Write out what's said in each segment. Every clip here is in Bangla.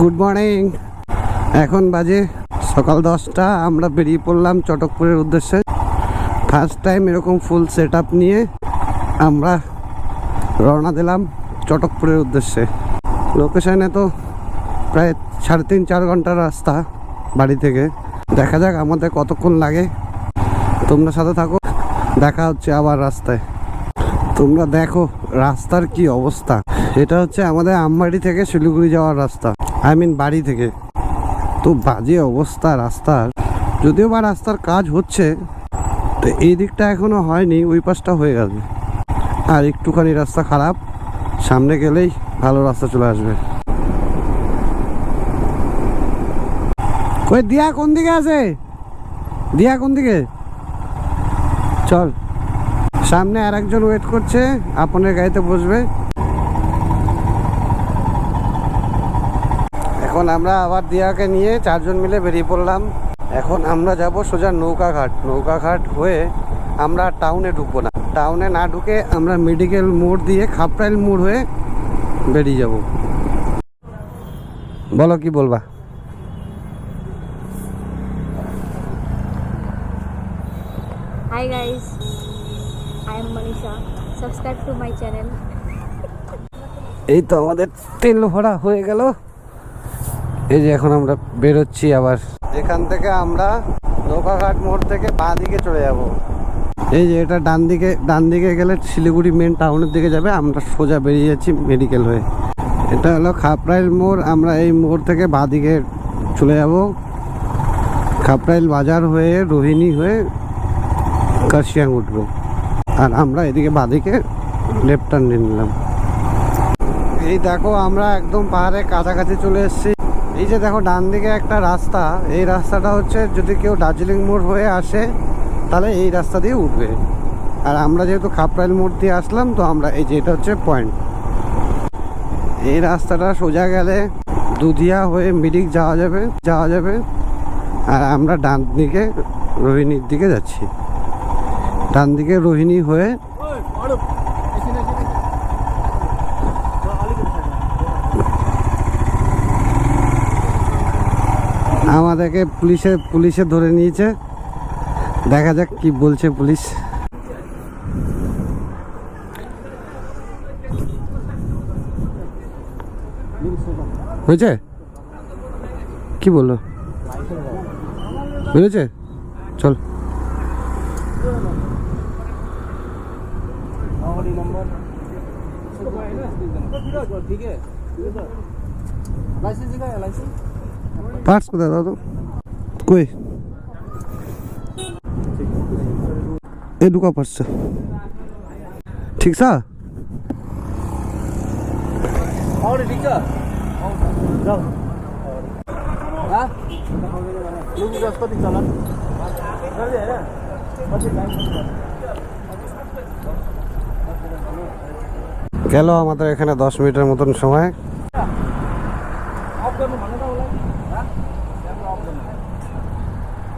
গুড মর্নিং এখন বাজে সকাল দশটা, আমরা বেরিয়ে পড়লাম চটকপুরের উদ্দেশ্যে। ফার্স্ট টাইম এরকম ফুল সেট নিয়ে আমরা রওনা দিলাম চটকপুরের উদ্দেশ্যে। লোকেশনে তো প্রায় সাড়ে তিন চার ঘণ্টার রাস্তা বাড়ি থেকে। দেখা যাক আমাদের কতক্ষণ লাগে। তোমরা সাথে থাকো, দেখা হচ্ছে আবার রাস্তায়। তোমরা দেখো রাস্তার কি অবস্থা। এটা হচ্ছে আমাদের আমবাড়ি থেকে শিলিগুড়ি যাওয়ার রাস্তা। আই মিন বাড়ি থেকে। তো বাজে অবস্থা রাস্তার। যদিও বা রাস্তার কাজ হচ্ছে, তো এই দিকটা এখনও হয়নি, ওই পাশটা হয়ে গেছে আর একটুখানি রাস্তা খারাপ, সামনে গেলেই ভালো রাস্তা চলে আসবে। কই, দিয়া কোন দিকে আছে? দিয়া কোন দিকে? চল। সামনে আর একজন ওয়েট করছে, আপনার গাড়িতে বসবে। এখন আমরা আবার দিয়াকে নিয়ে চারজন মিলে বেরিয়ে পড়লাম। এখন আমরা যাব সোজা নৌকাঘাট নৌকাঘাট হয়ে আমরা টাউনে ঢুকবো না। টাউনে না ঢুকে আমরা মেডিকেল মোড় দিয়ে খাপরাইল মোড় হয়ে বেরিয়ে যাব। বলো কি বলবা. এই তো আমাদের তেল ভরা হয়ে গেল। এই যে এখন আমরা বেরোচ্ছি আবার। এখান থেকে আমরা নৌকাঘাট মোড় থেকে বাঁ দিকে চলে যাব। এই যে এটা ডান দিকে ডান দিকে গেলে শিলিগুড়ি মেন টাউনের দিকে যাবে আমরা সোজা বেরিয়ে যাচ্ছি মেডিকেল হয়ে। এটা হলো খাপরাইল মোড় আমরা এই মোড় থেকে বাঁ দিকে চলে যাব। খাপরাইল বাজার হয়ে রোহিণী হয়ে কাশিয়াং উঠবো। আর আমরা এদিকে বাঁদিকে লেফট টার্ন নিয়ে নিলাম। এই দেখো আমরা একদম পাহাড়ের কাছাকাছি চলে এসেছি। এই যে দেখো, ডান দিকে একটা রাস্তা। এই রাস্তাটা হচ্ছে যদি কেউ দার্জিলিং মোড় হয়ে আসে, তাহলে এই রাস্তা দিয়ে উঠবে। আর আমরা যেহেতু খাপরাইল মোড় দিয়ে আসলাম, তো আমরা এই যে এটা হচ্ছে পয়েন্ট এই রাস্তাটা সোজা গেলে দুধিয়া হয়ে মিরিক যাওয়া যাবে যাওয়া যাবে। আর আমরা ডান দিকে রোহিণীর দিকে যাচ্ছি। ডান দিকে রোহিণী হয়ে আমাদেরকে পুলিশে পুলিশে ধরে নিয়েছে। দেখা যাক কি বলছে পুলিশ। হয়েছে? কি বলল? বেরোছে চল। পার্টস কোথায় দাও তো কই এই ঢুকা পারছে ঠিক সা और ठीक है जाओ हाँ लोग रास्ता दिख चला कर दे ना बच्चे গেল আমাদের এখানে দশ মিনিটের মতন সময়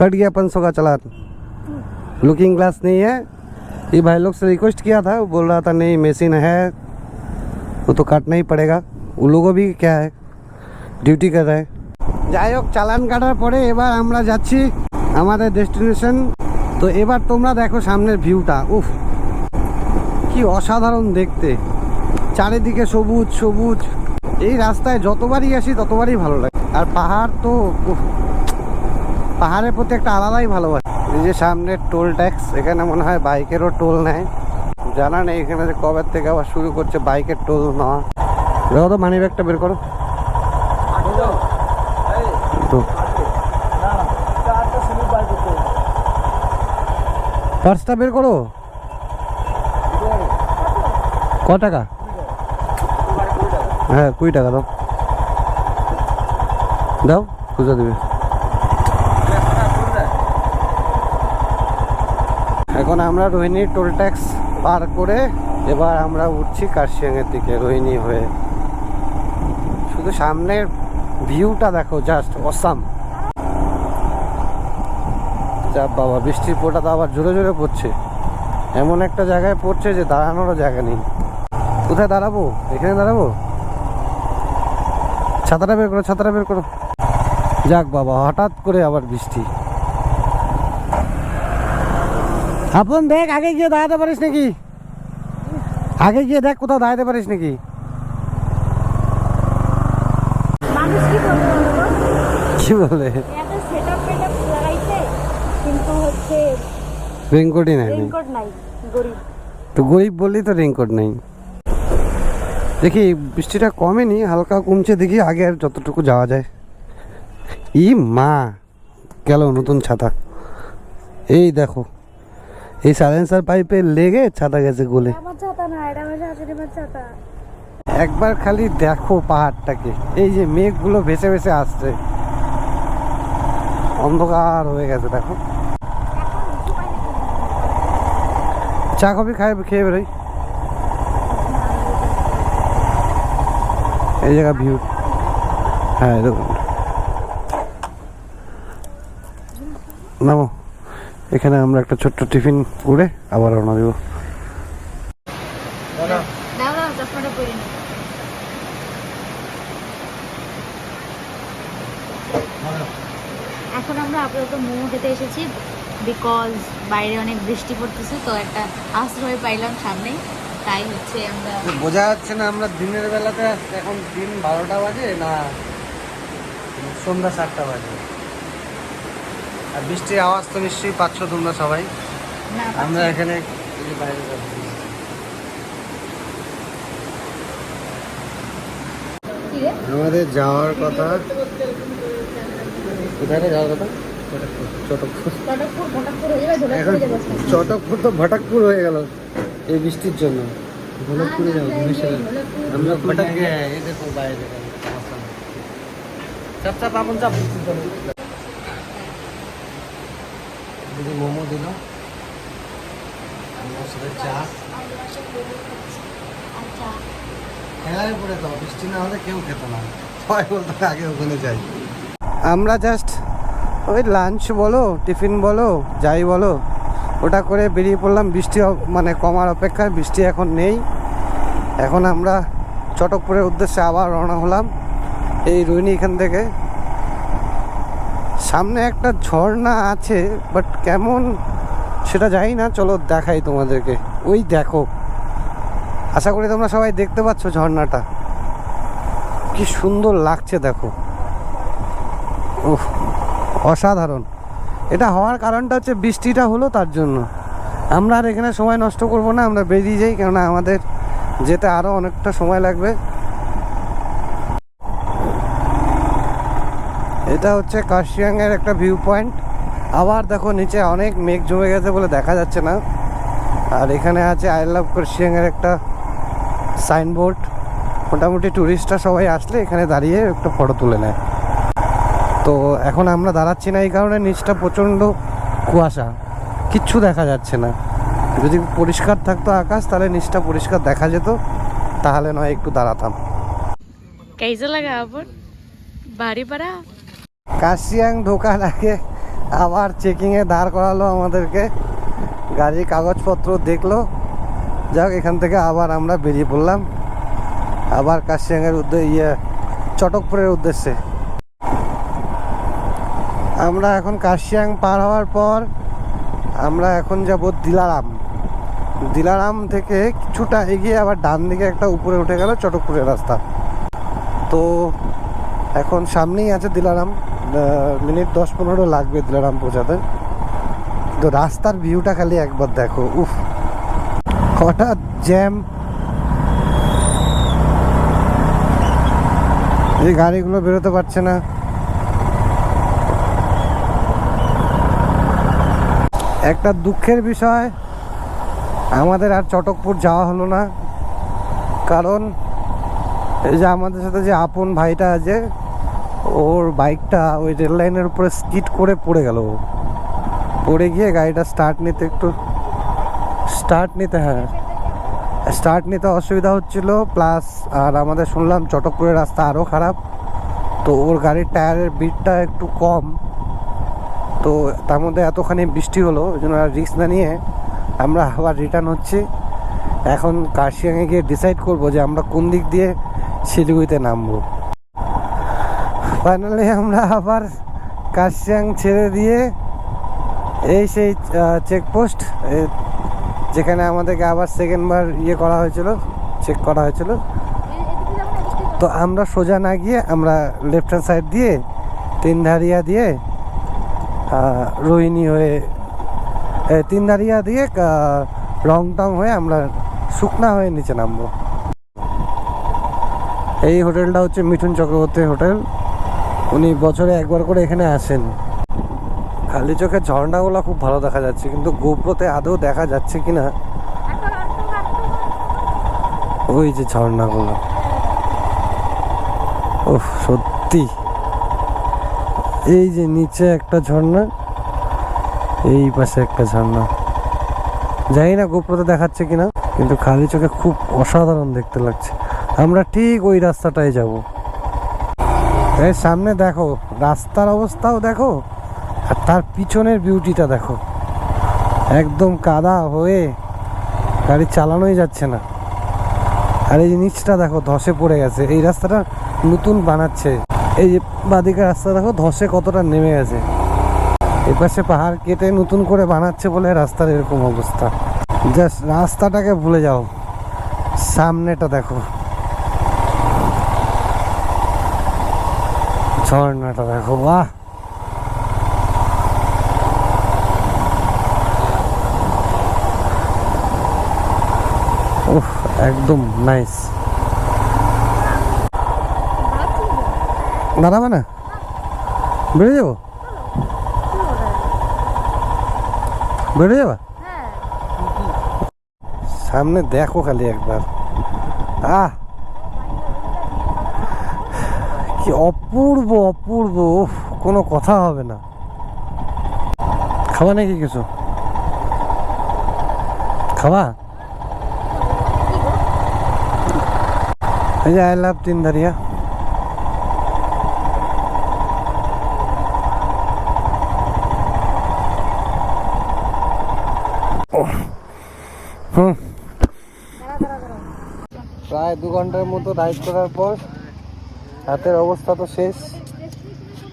कट गया पाँच सौ का चलान लुकिंग ग्लास नहीं है ये भाई लोग से रिक्वेस्ट किया था वो बोल रहा था नहीं मशीन है वो तो काटना ही पड़ेगा उन लोगों भी क्या है ডিউটি कर रहे हैं যাই হোক চালান কাটার পরে এবার আমরা যাচ্ছি আমাদের ডেস্টিনেশন তো এবার তোমরা দেখো সামনের ভিউটা উফ কি অসাধারণ দেখতে চারিদিকে সবুজ সবুজ এই রাস্তায় যতবারই আসি ততবারই ভালো লাগে আর পাহাড় তো উফ, পাহাড়ের প্রতি একটা আলাদাই ভালোবাসা। এই যে সামনে টোল ট্যাক্স, এখানে মনে হয় বাইকেরও টোল নেয়। জানা নেই এখানে যে কবে থেকে আবার শুরু করছে বাইকের টোল নেওয়া। দেখো তো মানি ব্যাগটা বের করো। পার্সটা বের করো। ক টাকা? হ্যাঁ কুড়ি টাকা দাও। দাও খুঁজে দেবে। এখন আমরা রোহিণী টোল ট্যাক্স পার করে এবার আমরা উঠছি কার্শিয়াংয়ের দিকে, রোহিণী হয়ে। শুধু সামনের ভিউটা দেখো জাস্ট অসাম যা বাবা, বৃষ্টির ফোঁটা তো আবার জোরে জোরে পড়ছে। এমন একটা জায়গায় পড়ছে যে দাঁড়ানোরও জায়গা নেই। কোথায় দাঁড়াবো? এখানে দাঁড়াবো? ছাতাটা বের করো, ছাতাটা বের করো। যাক বাবা, হঠাৎ করে আবার বৃষ্টি। আপন দেখ আগে গিয়ে দাঁড়াতে পারিস নাকি? আগে গিয়ে দেখ কোথাও দাঁড়াতে পারিস নাকি? কি বলো রেনকোটই নাই তো গরিব বললেই তো রেনকোট নেই। দেখি বৃষ্টিটা কমেনি হালকা কমছে দেখি আগে আর যতটুকু যাওয়া যায়। ই মা গেল নতুন ছাতা। এই দেখো। এই সাইলেন্সার পাইপে লেগে ছাতা গেছে গলে। আমার ছাতা না এটা আমার শাশুড়ি ছাতা। একবার খালি দেখো পাহাড়টাকে। এই যে মেঘগুলো ভেসে ভেসে আসছে। অন্ধকার হয়ে গেছে দেখো। চা কফি খাই খেয়ে বেরোই। এই জায়গা ভিউ হ্যাঁ দেখুন নামো। এখানে আমরা একটা ছোট্ট টিফিন করে আবার রওনা দেবো। এখন আমরা আপাতত মোমো খেতে এসেছি বিকজ বাইরে অনেক বৃষ্টি পড়তেছে তো একটা আশ্রয় পাইলাম সামনে তাই হচ্ছে আমরা বোঝা যাচ্ছে না আমরা দিনের বেলাতে এখন দিন বারোটা বাজে না সন্ধ্যা সাতটা বাজে। আর বৃষ্টির আওয়াজ তো নিশ্চয়ই পাচ্ছ তোমরা সবাই। আমরা এখানে বাইরে? আমাদের যাওয়ার কথা। কোথায় যাওয়ার কথা? হয়ে এখন চটকপুর তো ভটাকপুর হয়ে গেল। এই বৃষ্টির জন্য। ভটকপুরে যাব আমরা ভটক গিয়ে দেখো বাইরে চাপ চাপ আপন চাপ। দিদি মোমো দিল। কেউ খেত না। বলতো আগে ওখানে যাই। আমরা জাস্ট ওই লাঞ্চ বলো টিফিন বলো, যাই বলো, ওটা করে বেরিয়ে পড়লাম। বৃষ্টি মানে কমার অপেক্ষায় বৃষ্টি এখন নেই। এখন আমরা চটকপুরের উদ্দেশ্যে আবার রওনা হলাম। এই রুইনি এখান থেকে। সামনে একটা ঝর্ণা আছে বাট কেমন সেটা জানি না। চলো দেখাই তোমাদেরকে। ওই দেখো। আশা করি তোমরা সবাই দেখতে পাচ্ছ ঝর্ণাটা। কি সুন্দর লাগছে, দেখো। অসাধারণ। এটা হওয়ার কারণটা হচ্ছে বৃষ্টিটা হলো তার জন্য। আমরা আর এখানে সময় নষ্ট করব না, আমরা বেরিয়ে যাই, কেননা আমাদের যেতে আরও অনেকটা সময় লাগবে। এটা হচ্ছে কাশিয়াংয়ের একটা ভিউ পয়েন্ট আবার দেখো, নিচে অনেক মেঘ জমে গেছে বলে দেখা যাচ্ছে না। আর এখানে আছে আই লাভ কাশিয়াংয়ের একটা সাইনবোর্ড মোটামুটি ট্যুরিস্টরা সবাই আসলে এখানে দাঁড়িয়ে একটা ফটো তুলে নেয়। তো এখন আমরা দাঁড়াচ্ছি না, এই কারণে নিচটা প্রচণ্ড কুয়াশা। কিচ্ছু দেখা যাচ্ছে না। যদি পরিষ্কার থাকতো আকাশ, তাহলে নিচটা পরিষ্কার দেখা যেত। তাহলে নয়, একটু দাঁড়াতাম। কেজে লাগা আবার বাড়ি পাড়া কাশিয়াং ঢোকার আগে আবার চেকিংয়ে দাঁড় করালো আমাদেরকে। গাড়ির কাগজপত্র দেখল। যাক, এখান থেকে আবার আমরা বেরিয়ে পড়লাম। আবার কাশিয়াংয়ের উদ্দেশ্যে ইয়ে চটকপুরের উদ্দেশ্যে। আমরা এখন কাশিয়াং পার হওয়ার পর আমরা এখন যাব দিলারাম। দিলারাম থেকে কিছুটা এগিয়ে আবার ডান দিকে একটা উপরে উঠে গেল চটকপুরের রাস্তা। তো এখন সামনেই আছে দিলারাম। মিনিট দশ পনেরো লাগবে দিলারাম পৌঁছাতে। তো রাস্তার ভিউটা খালি একবার দেখো, উফ। হঠাৎ জ্যাম। এই গাড়িগুলো বেরোতে পারছে না। একটা দুঃখের বিষয়, আমাদের আর চটকপুর যাওয়া হলো না। কারণ এই যে আমাদের সাথে যে আপন ভাইটা আছে ওর বাইকটা ওই রেল লাইনের উপরে স্কিট করে পড়ে গেল। পড়ে গিয়ে গাড়িটা স্টার্ট নিতে একটু স্টার্ট নিতে হ্যাঁ। স্টার্ট নিতে অসুবিধা হচ্ছিল প্লাস আর আমাদের শুনলাম চটকপুরের রাস্তা আরও খারাপ। তো ওর গাড়ির টায়ারের বিটটা একটু কম। তো তার মধ্যে এতখানি বৃষ্টি হলো, ওই জন্য আর রিস্ক না নিয়ে আমরা আবার রিটার্ন হচ্ছি। এখন কার্শিয়াংয়ে গিয়ে ডিসাইড করব যে আমরা কোন দিক দিয়ে শিলিগুড়িতে নামবো। ফাইনালি আমরা আবার কাশিয়াং ছেড়ে দিয়ে এই সেই চেকপোস্ট যেখানে আমাদেরকে আবার সেকেন্ডবার ইয়ে করা হয়েছিল চেক করা হয়েছিল। তো আমরা সোজা না গিয়ে আমরা লেফট হ্যান্ড সাইড দিয়ে তিনধারিয়া দিয়ে রোহিণী হয়ে তিনধারিয়া দিয়ে রং টং হয়ে আমরা শুকনা হয়ে নিচে নামবো। এই হোটেলটা হচ্ছে মিঠুন চক্রবর্তী হোটেল। উনি বছরে একবার করে এখানে আসেন। খালি চোখে ঝর্ণাগুলো খুব ভালো দেখা যাচ্ছে, কিন্তু গোপ্রতে আদৌ দেখা যাচ্ছে কিনা? ওই যে ঝর্ণাগুলো। ও সত্যি। এই যে নিচে একটা ঝর্ণা, এই পাশে একটা ঝর্ণা। জানি না গোপ্রতে দেখাচ্ছে কিনা, কিন্তু খালি চোখে খুব অসাধারণ দেখতে লাগছে। আমরা ঠিক ওই রাস্তাটাই যাব। এই সামনে দেখো, রাস্তার অবস্থাও দেখো, আর তার পিছনের বিউটিটা দেখো। একদম কাদা হয়ে গাড়ি চালানোই যাচ্ছে না। আর এই যে নিচটা দেখো, ধসে পড়ে গেছে। এই রাস্তাটা নতুন বানাচ্ছে। এই যে বাদিকে রাস্তা দেখো, ধসে কতটা নেমে গেছে। এপাশে পাহাড় কেটে নতুন করে বানাচ্ছে বলে রাস্তার এরকম অবস্থা। জাস্ট রাস্তাটাকে ভুলে যাও। সামনেটা দেখো। ঝর্ণাটা দেখো বাহ উফ একদম নাইস দাঁড়াবে না? বেড়ে যাব? বেড়ে যাবা? সামনে দেখো খালি একবার। আহ! কি অপূর্ব অপূর্ব কোনো কথা হবে না। খাবা নাকি কিছু? খাবা? এই যে আই লাভ তিনদারিয়া হুম। প্রায় দু ঘণ্টার মতো রাইড করার পর হাতের অবস্থা তো শেষ।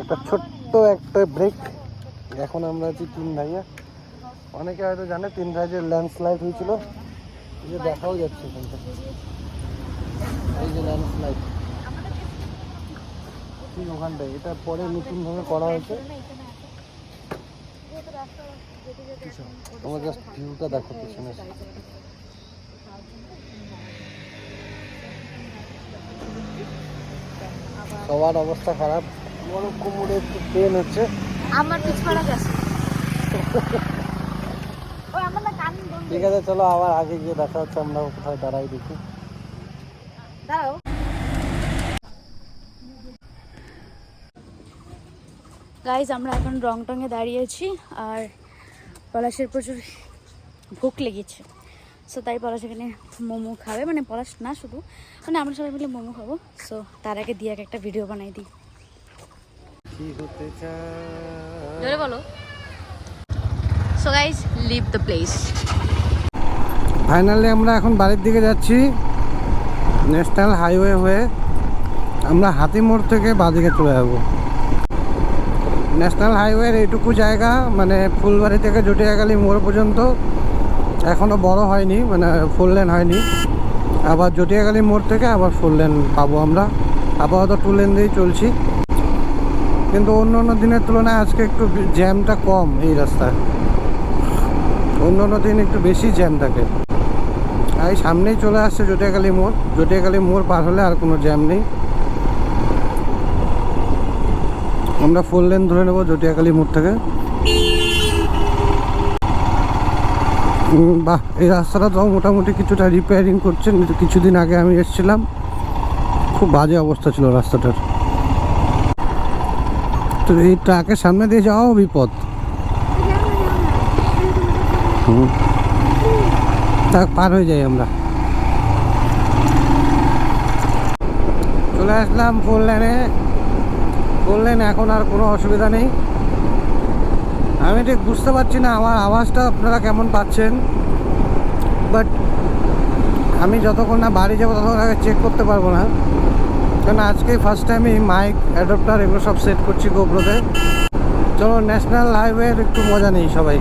একটা ছোট্ট একটা ব্রেক এখন আমরা আছি তিন ভাইয়া। অনেকে হয়তো জানে তিন ভাইয়ের ল্যান্ডস্লাইড হয়েছিল। যে দেখাও যাচ্ছে এখান থেকে এই যে ল্যান্ডস্লাইড ঠিক ওখানটায়। এটা পরে নতুনভাবে করা হয়েছে। তোমার জাস্ট ভিউটা দেখো পিছনে সবার অবস্থা খারাপ। বড় কোমরে একটু পেন হচ্ছে। আমার পিছপড়া গেছে। ওই আমার না কান বন্ধ। ঠিক আছে চলো আবার আগে গিয়ে দেখা হচ্ছে আমরা কোথায় দাঁড়াই দেখি। দাঁড়াও। গাইজ আমরা এখন রং টঙে দাঁড়িয়েছি আর পলাশের প্রচুর ভুক লেগেছে। সো তাই পলাশ এখানে মোমো খাবে। মানে পলাশ না শুধু। মানে আমরা সবাই মিলে মোমো খাব। সো তার আগে দিয়ে একটা ভিডিও বানাই দিই। কি হতে চায়? জোরে বলো। So guys leave the place finally আমরা এখন বাড়ির দিকে যাচ্ছি। ন্যাশনাল হাইওয়ে হয়ে। আমরা হাতিমোড় থেকে বাদিকে চলে যাব। ন্যাশনাল হাইওয়ের এইটুকু জায়গা মানে ফুলবাড়ি থেকে জটিয়াখালী মোড় পর্যন্ত। এখনও বড় হয়নি মানে ফুল লেন হয়নি। আবার জটিয়াখালী মোড় থেকে আবার ফুল লেন পাবো আমরা। আপাতত টু লেন দিয়েই চলছি। কিন্তু অন্য অন্য দিনের তুলনায় আজকে একটু জ্যামটা কম এই রাস্তায়। অন্য অন্য দিন একটু বেশি জ্যাম থাকে। আর এই সামনেই চলে আসছে জটিয়াখালী মোড়। জটিয়াখালী মোড় পার হলে আর কোনো জ্যাম নেই। আমরা ফুল লেন ধরে নেব জটিয়াখালী মোড় থেকে। বাহ, এই রাস্তাটা তো মোটামুটি কিছুটা রিপেয়ারিং করছে কিছুদিন আগে আমি এসেছিলাম। খুব বাজে অবস্থা ছিল রাস্তাটার। তো এই ট্রাকের সামনে দিয়ে যাওয়াও বিপদ। ট্রাক পার হয়ে যাই আমরা। চলে আসলাম ফোর লেনে ফোর লেন এখন আর কোনো অসুবিধা নেই। আমি ঠিক বুঝতে পারছি না আমার আওয়াজটা আপনারা কেমন পাচ্ছেন। বাট আমি যতক্ষণ না বাড়ি যাব ততক্ষণ আগে চেক করতে পারব না। কারণ আজকে ফার্স্ট টাইম এই মাইক অ্যাডপ্টার এগুলো সব সেট করছি গোপ্রোতে চলো ন্যাশনাল হাইওয়ের একটু মজা নেই সবাই।